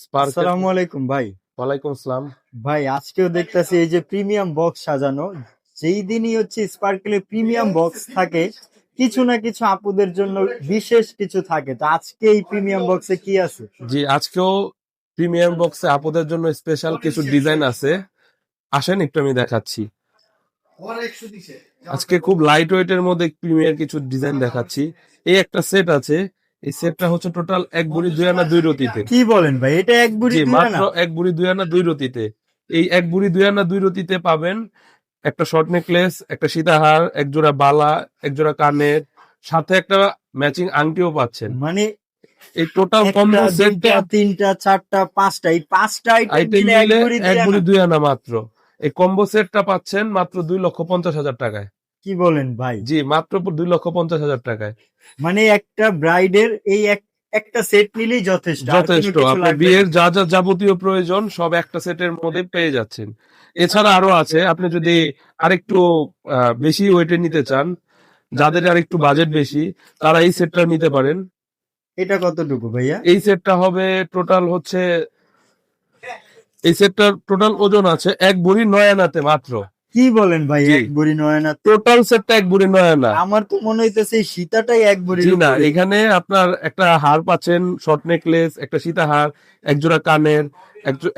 আসসালামু আলাইকুম ভাই। ওয়ালাইকুম আসসালাম। ভাই আজকেও দেখতাছি এই যে প্রিমিয়াম বক্স সাজানো। যেই দিনই হচ্ছে স্পার্কেলের প্রিমিয়াম বক্স থাকে কিছু না কিছু আপুদের জন্য বিশেষ কিছু থাকে। তো আজকে এই প্রিমিয়াম বক্সে কি আছে? জি আজকেও প্রিমিয়াম বক্সে আপনাদের জন্য স্পেশাল কিছু ডিজাইন আছে। আসেন একটু আমি দেখাচ্ছি। আজকে খুব লাইট ওয়েট এর মধ্যে প্রিমিয়ার কিছু ডিজাইন দেখাচ্ছি। এই একটা সেট আছে এই সেটটা হচ্ছে টোটাল এক বুড়ি দুই আনা দুই রতিতে। কি বলেন ভাই? এটা এক বুড়ি মাত্র এক বুড়ি দুই আনা দুই রতিতে। এই এক বুড়ি দুই আনা দুই রতিতে পাবেন একটা শর্ট নেকলেস একটা সীতাহার এক জোড়া বালা এক জোড়া কানের সাথে একটা ম্যাচিং আংটিও পাচ্ছেন। মানে এই টোটাল কম্বো সেটটা তিনটা চারটা পাঁচটা এই পাঁচটা আইটেম মিলে এক বুড়ি। দুই আনা। মাত্র। এই কম্বো সেটটা পাচ্ছেন মাত্র দুই লক্ষ পঞ্চাশ হাজার টাকায়। কি বলেন ভাই? জি মাত্র দুই লক্ষ পঞ্চাশ হাজার টাকায়। মানে একটা ব্রাইডের এই এক একটা সেট নিলেই যথেষ্ট যথেষ্ট। আপনার বিয়ের যা যা যাবতীয় প্রয়োজন সব একটা সেটের মধ্যে পেয়ে যাচ্ছেন। এছাড়া আরও আছে আপনি যদি আরেকটু বেশি ওয়েটে নিতে চান যাদের আর একটু বাজেট বেশি তারা এই সেটটা নিতে পারেন। এটা কতটুকু ভাইয়া? এই সেটটা হবে টোটাল হচ্ছে এই সেটটার টোটাল ওজন আছে এক বুড়ি নয় আনাতে মাত্র। কি বলেন ভাই এক বুড়ি নয় না? টোটাল সেটটা এক বুড়ি নয় আনা আমার তো মনে হইতেছে এই সীতাটাই এক বুড়ি না এখানে আপনার একটা হার পাচ্ছেন শর্ট নেকলেস একটা সীতা হার এক জোড়া কানের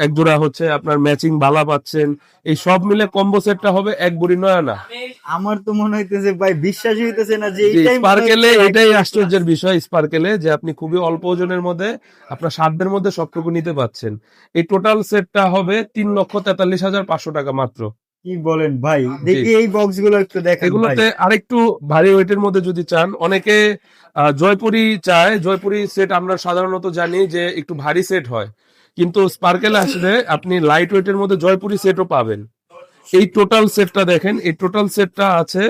এক জোড়া হচ্ছে আপনার ম্যাচিং বালা পাচ্ছেন। এই সব মিলে কম্বো সেটটা হবে এক বুড়ি নয় আনা আমার তো মনে হইতেছে ভাই বিশ্বাস হইতেছে না যে এইটাই স্পার্কেলে এটাই আশ্চর্যের বিষয় স্পার্কেলে যে আপনি খুবই অল্প ওজনের মধ্যে আপনার সাধ্যের মধ্যে সবটুকু নিতে পাচ্ছেন। এই টোটাল সেটটা হবে তিন লক্ষ তেতাল্লিশ হাজার পাঁচশো টাকা মাত্র। কি বলেন ভাই? দেখি এই বক্সগুলো একটু দেখেন এগুলোতে আরেকটু ভারী ওয়েটের মধ্যে যদি চান অনেকে জয়পুরি চায়। জয়পুরি সেট আমরা সাধারণত জানি যে একটু ভারী সেট হয়। কিন্তু স্পার্কেল আসলে আপনি লাইট ওয়েটের মধ্যে জয়পুরি সেটও পাবেন। এই টোটাল সেটটা দেখেন এই টোটাল সেটটা আছে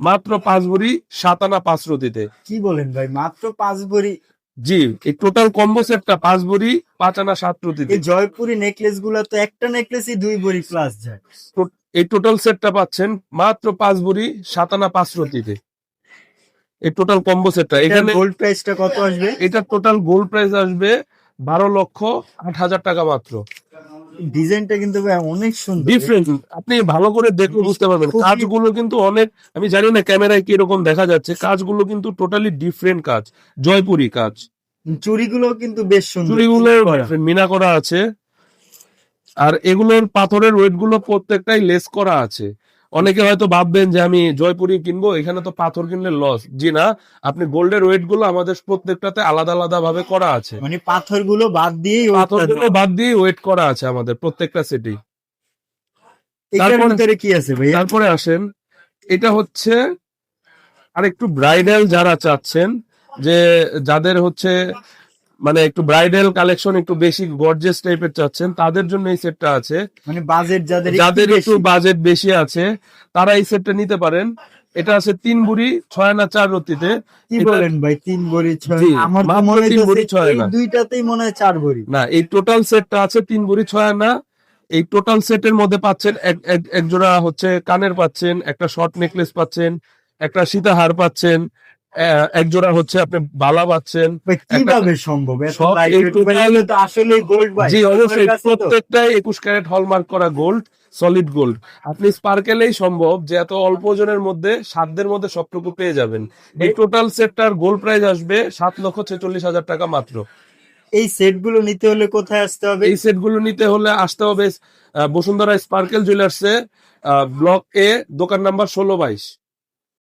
মাত্র পাঁচ ভরি সাত আনা পাঁচ রতিতে। কি বলেন ভাই? মাত্র পাঁচ ভরি জি এই টোটাল কম্বো সেটটা পাঁচ ভরি পাঁচ আনা সাত প্রতি এই জয়পুরি নেকলেসগুলো তো একটা নেকলেসই দুই ভরি প্লাস যায়। এই টোটাল সেটটা পাচ্ছেন মাত্র পাঁচ ভরি সাত আনা পাঁচ রতিতে এই টোটাল কম্বো সেটটা এখানে গোল্ড প্রাইসটা কত আসবে? এটা টোটাল গোল্ড প্রাইস আসবে বারো লক্ষ আট হাজার টাকা মাত্র। ডিজাইনটা কিন্তু ভাই অনেক সুন্দর। ডিফারেন্ট আপনি ভালো করে দেখলে বুঝতে পারবেন। কাজগুলো কিন্তু অনেক আমি জানি না ক্যামেরায় কি রকম দেখা যাচ্ছে। কাজগুলো কিন্তু টোটালি ডিফারেন্ট কাজ। জয়পুরি কাজ। চুরিগুলো কিন্তু বেশ সুন্দর। চুরিগুলো মিনা করা আছে। আর এগুলোর পাথরের ওয়েটগুলো প্রত্যেকটাই লেস করা আছে। অনেকে হয়তো ভাববেন যে আমি জয়পুরি কিনবো এখানে তো পাথর কিনলে লস জি না আপনি গোল্ডের ওয়েটগুলো আমাদের প্রত্যেকটাতে আলাদা আলাদা ভাবে করা আছে। মানে পাথরগুলো বাদ দিয়ে পাথরগুলো বাদ দিয়ে ওয়েট করা আছে আমাদের প্রত্যেকটা এটার তারপরে- কি আছে ভাইয়া? তারপরে আসেন এটা হচ্ছে আর একটু ব্রাইডাল যারা চাচ্ছেন যে যাদের হচ্ছে মানে একটু ব্রাইডাল কালেকশন একটু বেশি গর্জেস টাইপের চাচ্ছেন তাদের জন্য এই সেটটা আছে। মানে বাজেট যাদের যাদের একটু বাজেট বেশি আছে তারা এই সেটটা নিতে পারেন। এটা আছে তিন বুড়ি ছয় না চার রতিতে কি বলেন ভাই তিন ভরি ছয় আমার তো মনে তিন ভরি হইতেছে ছয় না। দুইটাতেই মনে হয় চার ভরি না এই টোটাল সেটটা আছে তিন বুড়ি ছয় আনা এই টোটাল সেটের মধ্যে পাচ্ছেন এক এক- এক জোড়া হচ্ছে কানের পাচ্ছেন একটা শর্ট নেকলেস পাচ্ছেন একটা সীতাহার পাচ্ছেন এক জোড়া হচ্ছে আপনি বালা পাচ্ছেন। কীভাবে সম্ভব? ভাই। জি অবশ্যই প্রত্যেকটাই একুশ ক্যারেট হলমার্ক করা গোল্ড সলিড গোল্ড আপনি স্পার্কেলেই সম্ভব যে এত অল্প জনের মধ্যে সাধ্যের মধ্যে সবটুকু পেয়ে যাবেন। এই টোটাল সেটটার গোল্ড প্রাইস আসবে সাত লক্ষ ছেচল্লিশ হাজার টাকা মাত্র। এই সেটগুলো নিতে হলে কোথায় আসতে হবে? এই সেটগুলো নিতে হলে আসতে হবে বসুন্ধরা স্পার্কেল জুয়েলার্সে ব্লক এ দোকান নাম্বার ষোলো বাইশ।